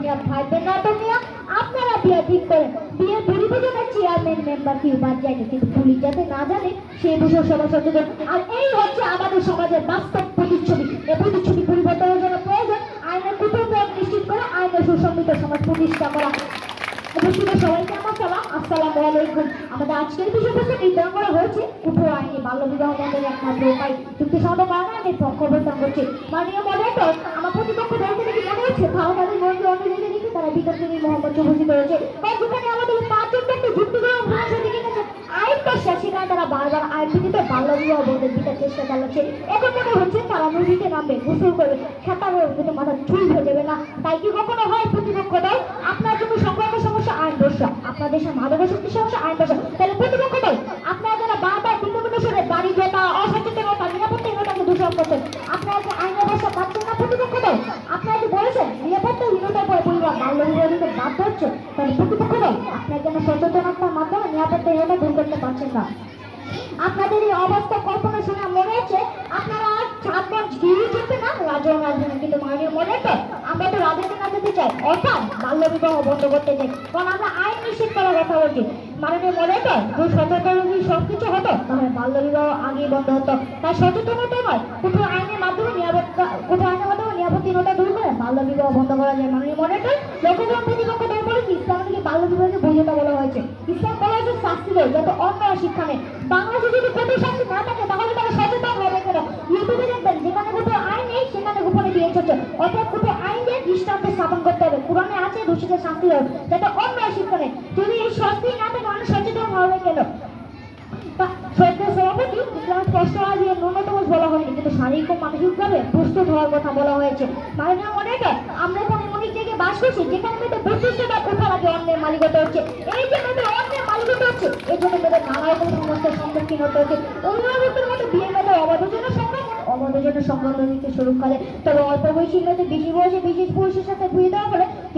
নিয়ে ভাইবেন না, তো মিয়া, আপনারা বিয়ে ঠিক করেন। বিয়ে বুড়িতে যাবে চেয়ারম্যান মেম্বার কি বাদ যায়নি কিন্তু পুলিশ যাতে না জানে, সেই বিষয়ে সবাই সচেতন। আর এই হচ্ছে আমাদের সমাজের বাস্তব প্রতিচ্ছবি। এই প্রতিচ্ছবি পরিবর্তনের জন্য প্রয়োজন। আইনের কুটুম্ব নিশ্চিত করে আইনের সুসম্মিত সমাজ প্রতিষ্ঠা করা। সবাইকে আমার আসসালামু আমাদের আজকের বিষয়বস্তু নির্ধারণ করা হয়েছে কুটু আইনি বাল্য বিবাহ বন্ধের একমাত্র উপায়। চুক্তি সঙ্গে কারণে পক্ষ অবস্থান করছি। মাননীয় মডারেটর আমার প্রতিপক্ষ দলকে দেখে মনে হচ্ছে ভালো তাদের অন্য দেখে তারা বিতর্কে নিয়ে মোহাম্মদ উপস্থিত কারণ যেখানে আমাদের পাঁচজন ব্যক্তি যুক্তি করে ভাষা দিকে গেছে তারা বারবার আইন ভিত্তিতে বাল্য বিবাহ বন্ধের বিচার চেষ্টা চালাচ্ছে। এখন মনে হচ্ছে তারা নদীতে নামবে, গোসল করবে সাঁতার হয়ে মাথা চুল হয়ে যাবে না। তাই কি কখনো হয় প্রতিপক্ষ দল? আপনার জন্য আইন দোষা আপনার দেশের যেন সচেতনতার মাধ্যমে নিরাপত্তাহীনতা দূর করতে পারছেন না? আপনাদের এই অবস্থা কল্পনা শুনে মনে হচ্ছে আপনারা আর ছাত্রগঞ্জ গিয়ে যেতে না? রাজন রাজধানী কিন্তু মাননীয় মনে তো আমরা তো রাজনীতি না যেতে চাই অর্থাৎ বাল্য বিবাহ বন্ধ করতে চাই কারণ আমরা আইন নিশ্চিত করার কথা বলছি। মাননীয় মনে তো যদি সচেতন সব কিছু হতো? তাহলে বাল্য বিবাহ আগেই বন্ধ হতো। তাই সচেতনতা নয়। কোথাও আইনের মাধ্যমে নিরাপত্তা কোথাও আইনের মাধ্যমে নিরাপত্তাহীনতা দূর করে বাল্য বিবাহ বন্ধ করা যায়। মাননীয় মনে তো লোকজন প্রতিপক্ষ দল বলেছে ইসলাম থেকে বাল্য বিবাহকে বৈধতা বলা হয়েছে? ইসলাম বলা হয়েছে শাস্তি দেয় যাতে অন্য শিক্ষা নেই বাংলাদেশে যদি কঠোর শাস্তি না থাকে, তাহলে তারা সচেতন হবে কেন? ইউটিউবে দেখবেন, যেখানে কোথাও আইন নেই, সেখানে গোপনে বিয়ে চলছে অর্থাৎ কোথাও আইন দিয়ে দৃষ্টান্ত স্থাপন করতে শাস্তি হবে যাতে অন্য শিক্ষা নেই যদি এই শাস্তি না থাকে মানুষ সচেতন হবে কেন? সভাপতি ইসলাম স্পষ্ট যে ন্যূনতম বলা হয়নি, কিন্তু শারীরিক ও মানসিকভাবে প্রস্তুত হওয়ার কথা বলা হয়েছে। মাননীয় মডারেটর আমরা এখন এক জায়গায় বাস করছি, যেখানে মেয়েদের বত্রিশ টাকা কোথা লাগে অন্যের মালিকতা হচ্ছে। এই যে মেয়েদের অন্যের মালিকতা হচ্ছে এই জন্য মেয়েদের নানা রকম সমস্যার সম্মুখীন হতে হচ্ছে। অভিভাবকদের মধ্যে বিয়ে মেয়েদের অবাধের জন্য সংক্রমণ অবাধের জন্য নিতে শুরু করে তবে অল্প বয়সী মেয়েদের বেশি বয়সে বিশেষ পুরুষের সাথে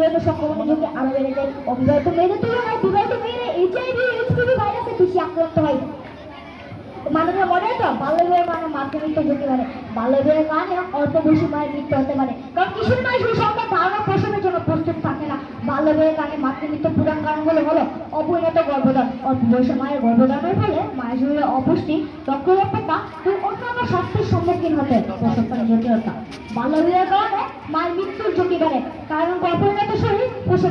বিয়ে সংক্রমণ ঝুঁকি আরও বেড়ে যায়। অবিবাহিত মেয়েদের তুলনায় বিবাহিত মেয়েরা এইচআইভি এইচপিভি ভাইরাসে বেশি আক্রান্ত হয়। মাননীয় মডারেটর বাল্য বিবাহের কারণে মাতৃ মৃত্যু ঝুঁকি বাড়ে বাল্য বিবাহের কারণে অল্প বয়সী মায়ের মৃত্যু হতে পারে। কারণ কিশোর মায়ের সেই সন্তান ধারণা প্রসবের জন্য প্রস্তুত থাকে না। বাল্য বিবাহের কারণে মাতৃ মৃত্যুর প্রধান কারণগুলো হলো অপরিণত গর্ভধারণ। অল্প বয়সে মায়ের গর্ভধারণের ফলে মায়ের শরীরে অপুষ্টি রক্তরক্ততা এবং অন্যান্য স্বাস্থ্যের সম্মুখীন হতে প্রসবকালীন জটিলতা। বাল্য বিবাহের কারণে মায়ের মৃত্যুর ঝুঁকি বাড়ে। কারণ অপরিণত শরীর প্রসব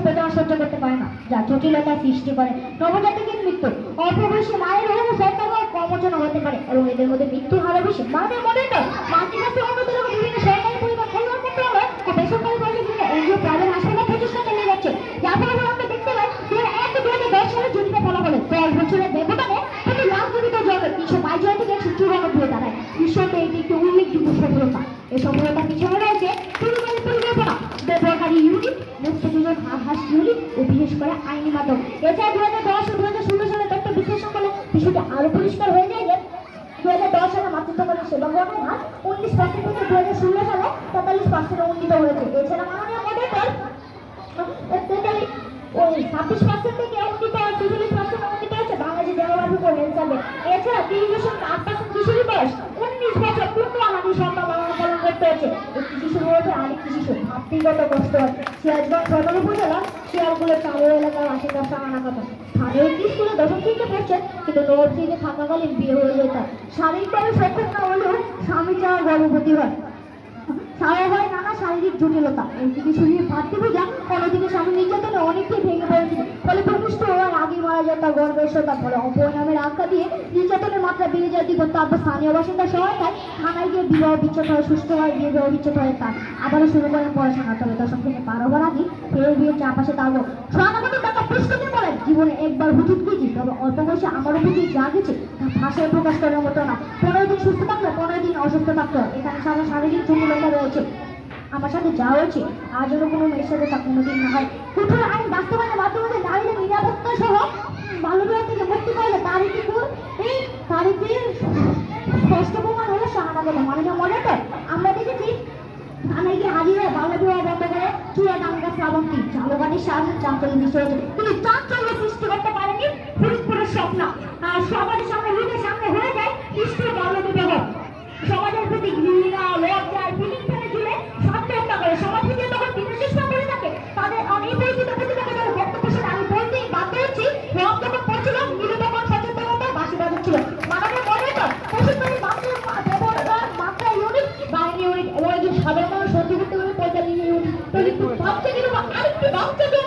যা জটিলতা সৃষ্টি করে। নবজাতকের মৃত্যু অল্প বয়সী মায়ের হয়ে সন্তান কর্মজনক হতে পারে এবং এদের মধ্যে মৃত্যু হারও বেশি মানে মনে তো যাচ্ছে। দেখতে বলা বছরের বাইশ থেকে দাঁড়ায় সফলতা। এই সফলতার পিছনে রয়েছে ইউনিট ইউনিট আইনি মাধ্যম। এছাড়া হয়ে উনিশ পার্সেন্ট থেকে দু ষোলো সালে তেতাল্লিশ পার্সেন্টে উন্নীত হয়েছে। এছাড়া মাননীয় মডেল তেতাল্লিশ পার্সেন্ট থেকে উন্নীত হয় পার্সেন্ট উন্নীত হয়েছে বাংলাদেশের জনগণের উপর হেলথ এছাড়া ভাতৃগত কষ্ট সিরাজগঞ্জ সদর উপজেলা শিয়ালগুলো চালু এলাকার বাসিন্দা সাহানা কথা স্থানীয় একটি স্কুলে দশম শ্রেণীতে পড়ছে কিন্তু নবম থাকাকালীন বিয়ে হয়ে যায় তার। শারীরিকভাবে সক্ষম না হলেও স্বামী চাওয়া গর্ভবতী হয়। ছাড়া হয় নানা শারীরিক জটিলতা। একদিকে শরীরে ভাতৃ বোঝা অন্যদিকে স্বামী নির্যাতনে অনেকটাই ভেঙে পড়েছিল ফলে ভূমিষ্ঠ হওয়ার আগে মারা যায় তার গর্ভেশ্বতা ফলে অপরিণামের আখ্যা দিয়ে নির্যাতনের মাত্রা বেড়ে যায় দ্বিগুণ তারপর স্থানীয় বাসিন্দা সহায়তায় থানায় গিয়ে বিবাহ বিচ্ছেদ হয়, সুস্থ হয়, বিয়ে বিবাহ বিচ্ছেদ হয় তার। আবারও শুরু করেন পড়াশোনা, তবে দশম শ্রেণি পার হবার আগে ফের বিয়ে আসে তারও সহানুভূতি টাকা পুষ্টিকে বলেন জীবনে একবার হুজুট গেছি তবে অল্প বয়সে আমার প্রতি যা গেছে ভাষায় প্রকাশ করার মতো না। পনেরো দিন সুস্থ থাকলে পনেরো দিন অসুস্থ হয়। এখানে সারা শারীরিক জটিলতা রয়েছে। আমার সাথে যা হয়েছে যেন কোনো মেয়ের সাথে তা কোনোদিন না হয়। কঠোর আইন বাস্তবায়নের মাধ্যমে নারীদের নিরাপত্তা সহ বাল্যবিবাহ থেকে মুক্তি পাইলে তারই কিন্তু এই তারিখে স্পষ্ট প্রমাণ হলো সাহানা বলে। মাননীয় মডারেটর আমরা দেখেছি হাজির হয়ে বাল্যবিবাহ বন্ধ করে চূড়া ডাঙ্গা শ্রাবন্তী চালকানির সাহায্যে চাঞ্চল্য সৃষ্টি হয়েছে। কিন্তু চাঞ্চল্য সৃষ্টি করতে পারেনি ফরিদপুরের স্বপ্ন। সমাজের সামনে levanta